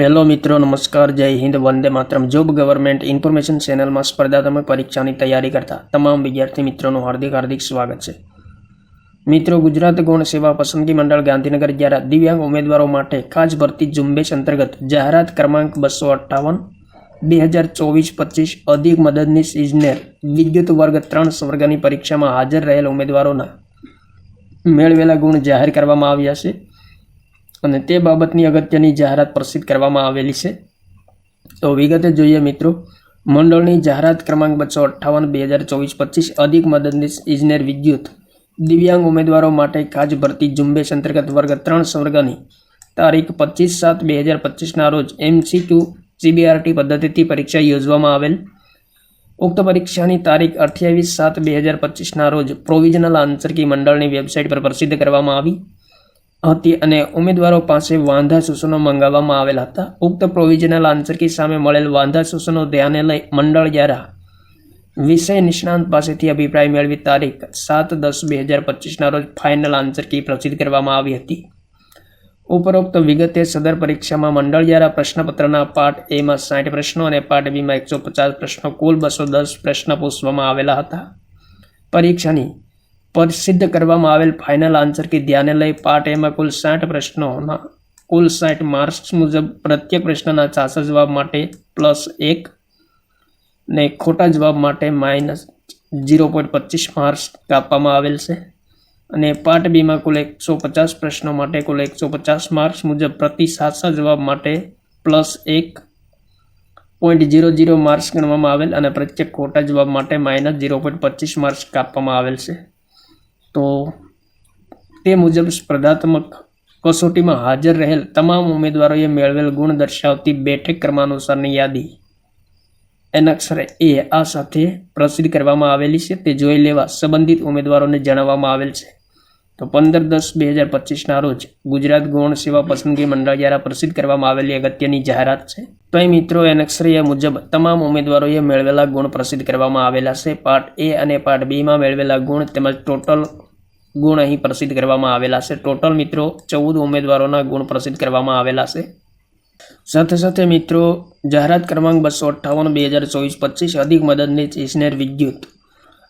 Hello મિત્રો, નમસ્કાર, જય હિન્દ, વંદે માતરમ. જોબ ગવર્મેન્ટ ઇન્ફોર્મેશન ચેનલમાં સ્પર્ધાત્મક પરીક્ષાની તૈયારી કરતા તમામ વિદ્યાર્થી મિત્રોનું હાર્દિક હાર્દિક સ્વાગત છે. મિત્રો, ગુજરાત ગૌણ સેવા પસંદગી મંડળ ગાંધીનગર દ્વારા દિવ્યાંગ ઉમેદવારો માટે ખાસ ભરતી ઝુંબેશ અંતર્ગત જાહેરાત ક્રમાંક બસો અઠ્ઠાવન, બે હજાર ચોવીસ, પચીસ, અધિક મદદનીશ ઇજનેર, વિદ્યુત વર્ગ ત્રણ સ્વર્ગની પરીક્ષામાં હાજર રહેલ ઉમેદવારોના મેળવેલા ગુણ જાહેર કરવામાં આવ્યા છે. અને તે બાબતની અગત્યની જાહેરાત પ્રસિદ્ધ કરવામાં આવેલી છે. તો વિગતે જોઈએ મિત્રો, મંડળની જાહેરાત ક્રમાંક બસો અઠ્ઠાવન, બે હજાર ચોવીસ, પચીસ, અધિક મદદનીશ ઇજનેર વિદ્યુત, દિવ્યાંગ ઉમેદવારો માટે ખાસ ભરતી ઝુંબેશ અંતર્ગત વર્ગ ત્રણ સ્વર્ગની તારીખ પચીસ સાત, બે હજાર પચીસના રોજ એમસીક્યુ સીબીઆરટી પદ્ધતિથી પરીક્ષા યોજવામાં આવેલ. ઉક્ત પરીક્ષાની તારીખ અઠ્યાવીસ સાત, બે હજાર પચીસના રોજ પ્રોવિઝનલ આન્સર કી મંડળની વેબસાઇટ પર પ્રસિદ્ધ કરવામાં આવી. હતી અને ઉમેદવારો પાસે વાંધા સૂચનો મંગાવવામાં આવેલા હતા. ઉક્ત પ્રોવિઝનલ આન્સર સામે મળેલ વાંધા સૂચનો ધ્યાને લઈ મંડળ દ્વારા વિષય નિષ્ણાંત પાસેથી અભિપ્રાય મેળવી તારીખ સાત દસ બે હજાર પચીસના રોજ ફાઇનલ આન્સર કી પ્રસિદ્ધ કરવામાં આવી હતી. ઉપરોક્ત વિગતે સદર પરીક્ષામાં મંડળ દ્વારા પ્રશ્નપત્રના પાઠ એમાં સાઠ પ્રશ્નો અને પાઠ બીમાં એકસો પચાસ પ્રશ્નો, કુલ બસો દસ પ્રશ્ન પૂછવામાં આવેલા હતા. પરીક્ષાની પ્રસિદ્ધ કરવામાં આવેલ ફાઇનલ આન્સર કે ધ્યાને લઈ પાર્ટ એમાં કુલ સાઠ પ્રશ્નોના, કુલ સાઠ માર્ક્સ મુજબ પ્રત્યેક પ્રશ્નના સાચા જવાબ માટે પ્લસ એક ને ખોટા જવાબ માટે માઇનસ ઝીરો પોઈન્ટ પચીસ માર્ક્સ કાપવામાં આવેલ છે. અને પાર્ટ બીમાં કુલ એકસો પચાસ પ્રશ્નો માટે કુલ એકસો પચાસ માર્ક્સ મુજબ પ્રતિ સાચા જવાબ માટે પ્લસ એક પોઈન્ટ ઝીરો ઝીરો માર્ક્સ ગણવામાં આવેલ અને પ્રત્યેક ખોટા જવાબ માટે માઇનસ ઝીરો પોઈન્ટ પચીસ માર્ક્સ કાપવામાં આવેલ છે. તો તે મુજબ સ્પર્ધાત્મક કસોટીમાં હાજર રહેલ તમામ ઉમેદવારોએ મેળવેલ ગુણ દર્શાવતી બેઠક ક્રમાનુસારની યાદી એનઅક્ષરે એ આ સાથે પ્રસિદ્ધ કરવામાં આવેલી છે. તે જોઈ લેવા સંબંધિત ઉમેદવારોને જણાવવામાં આવેલ છે. તો પંદર દસ બે હજાર પચીસના રોજ ગુજરાત ગૌણ સેવા પસંદગી મંડળ દ્વારા પ્રસિદ્ધ કરવામાં આવેલી અગત્યની જાહેરાત છે. તો એ મિત્રો એનઅક્ષરીય મુજબ તમામ ઉમેદવારોએ મેળવેલા ગુણ પ્રસિદ્ધ કરવામાં આવેલા છે. પાર્ટ એ અને પાર્ટ બીમાં મેળવેલા ગુણ તેમજ ટોટલ ગુણ અહીં પ્રસિદ્ધ કરવામાં આવેલા છે. ટોટલ મિત્રો, ચૌદ ઉમેદવારોના ગુણ પ્રસિદ્ધ કરવામાં આવેલા છે. સાથે સાથે મિત્રો, જાહેરાત ક્રમાંક બસો અઠ્ઠાવન, બે હજાર ચોવીસ, પચીસ અધિક મદદની ઇજનેર વિદ્યુત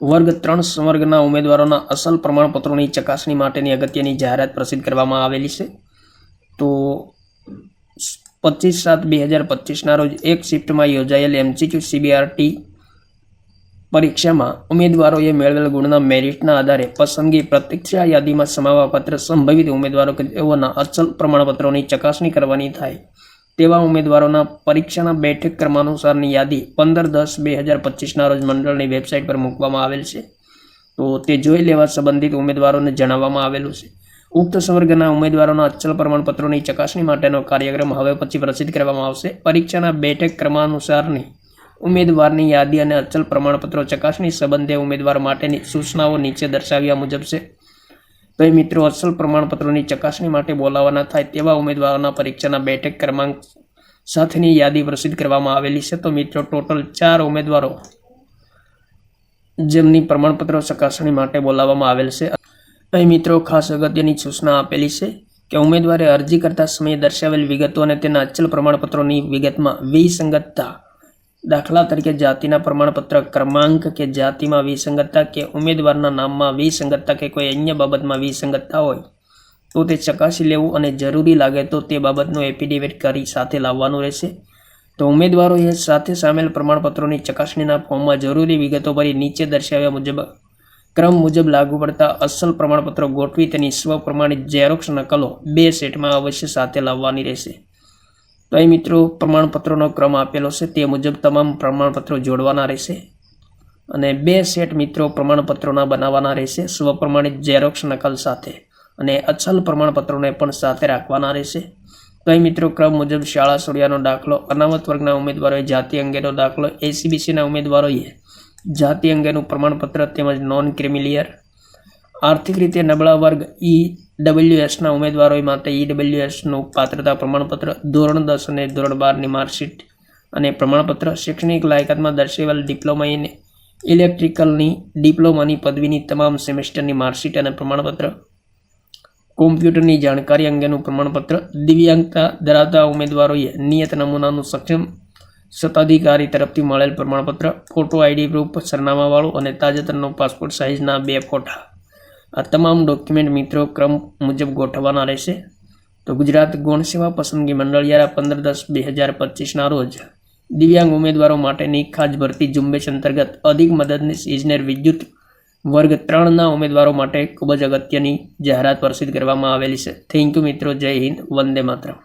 વર્ગ ત્રણ સંવર્ગના ઉમેદવારોના અસલ પ્રમાણપત્રોની ચકાસણી માટેની અગત્યની જાહેરાત પ્રસિદ્ધ કરવામાં આવેલી છે. તો પચીસ સાત બે હજાર પચીસના રોજ એક શિફ્ટમાં યોજાયેલ એમસીક્યુ સીબીઆરટી પરીક્ષામાં ઉમેદવારોએ મેળવેલ ગુણના મેરિટના આધારે પસંદગી પ્રતીક્ષા યાદીમાં સમાવવાપાત્ર સંભવિત ઉમેદવારો તેઓના અચલ પ્રમાણપત્રોની ચકાસણી કરવાની થાય. તેવા ઉમેદવારોના પરીક્ષાના બેઠક ક્રમાનુસારની યાદી પંદર દસ બે હજાર પચીસના રોજ મંડળની વેબસાઇટ પર મૂકવામાં આવેલ છે. તો તે જોઈ લેવા સંબંધિત ઉમેદવારોને જણાવવામાં આવેલું છે. ઉક્ત સંવર્ગના ઉમેદવારોના અચલ પ્રમાણપત્રોની ચકાસણી માટેનો કાર્યક્રમ હવે પછી પ્રસિદ્ધ કરવામાં આવશે. પરીક્ષાના બેઠક ક્રમાનુસારની ઉમેદવારની યાદી અને અચલ પ્રમાણપત્રો ચકાસણી સંબંધે ઉમેદવાર માટેની સૂચનાઓ નીચે દર્શાવ્યા મુજબ છે. તો એ મિત્રો, અસલ પ્રમાણપત્રોની ચકાસણી માટે બોલાવવાના થાય તેવા ઉમેદવારોના પરીક્ષાના બેઠક ક્રમાંક સાથેની યાદી પ્રસિદ્ધ કરવામાં આવેલી છે. તો મિત્રો, ટોટલ ચાર ઉમેદવારો જેમની પ્રમાણપત્રો ચકાસણી માટે બોલાવવામાં આવેલ છે. અહીં મિત્રો, ખાસ અગત્યની સૂચના આપેલી છે કે ઉમેદવારે અરજી કરતા સમયે દર્શાવેલ વિગતો અને તેના અચલ પ્રમાણપત્રોની વિગતમાં વિસંગતતા દાખલા તરીકે જાતિના પ્રમાણપત્ર ક્રમાંક કે જાતિમાં વિસંગતતા કે ઉમેદવારના નામમાં વિસંગતતા કે કોઈ અન્ય બાબતમાં વિસંગતતા હોય, તો તે ચકાસી લેવું અને જરૂરી લાગે તો તે બાબતનું એફિડેવિટ કરી સાથે લાવવાનું રહેશે. તો ઉમેદવારોએ સાથે સામેલ પ્રમાણપત્રોની ચકાસણીના ફોર્મમાં જરૂરી વિગતો ભરી નીચે દર્શાવ્યા મુજબ, ક્રમ મુજબ લાગુ પડતા અસલ પ્રમાણપત્રો ગોઠવી તેની સ્વપ્રમાણિત ઝેરોક્ષ નકલો બે સેટમાં અવશ્ય સાથે લાવવાની રહેશે. તો અહીં મિત્રો પ્રમાણપત્રોનો ક્રમ આપેલો છે. તે મુજબ તમામ પ્રમાણપત્રો જોડવાના રહેશે. અને બે સેટ મિત્રો પ્રમાણપત્રોના બનાવવાના રહેશે. સ્વપ્રમાણિત ઝેરોક્ષ નકલ સાથે અને અચલ પ્રમાણપત્રોને પણ સાથે રાખવાના રહેશે. તો અહીં મિત્રો ક્રમ મુજબ શાળા સોડિયાનો દાખલો, અનામત વર્ગના ઉમેદવારોએ જાતિ અંગેનો દાખલો એસીબીસીના ઉમેદવારોએ જાતિ અંગેનું પ્રમાણપત્ર તેમજ નોન ક્રિમિલિયર આર્થિક રીતે નબળા વર્ગ ઈ ડબલ્યુએસના ઉમેદવારો માટે ઈડબલ્યુએસનું પાત્રતા પ્રમાણપત્ર ધોરણ દસ અને ધોરણ બારની માર્કશીટ અને પ્રમાણપત્ર શૈક્ષણિક લાયકાતમાં દર્શાવેલ ડિપ્લોમા ઇન ઇલેક્ટ્રિકલની ડિપ્લોમાની પદવીની તમામ સેમેસ્ટરની માર્કશીટ અને પ્રમાણપત્ર. કોમ્પ્યુટરની જાણકારી અંગેનું પ્રમાણપત્ર. દિવ્યાંગતા ધરાવતા ઉમેદવારોએ નિયત નમૂનાનું સક્ષમ સત્તાધિકારી તરફથી મળેલ પ્રમાણપત્ર. ફોટો આઈડી પ્રૂફ સરનામાવાળું અને તાજેતરનો પાસપોર્ટ સાઇઝના બે ફોટા. આ તમામ ડોક્યુમેન્ટ મિત્રો ક્રમ મુજબ ગોઠવવાના રહેશે. તો ગુજરાત ગૌણ સેવા પસંદગી મંડળ દ્વારા પંદર દસ બે હજાર પચીસના રોજ દિવ્યાંગ ઉમેદવારો માટેની ખાસ ભરતી ઝુંબેશ અંતર્ગત અધિક મદદનીશ ઇજનેર વિદ્યુત વર્ગ ત્રણના ઉમેદવારો માટે ખૂબ જ અગત્યની જાહેરાત પ્રસિદ્ધ કરવામાં આવેલી છે. થેન્ક યુ મિત્રો. જય હિન્દ. વંદે માતરમ.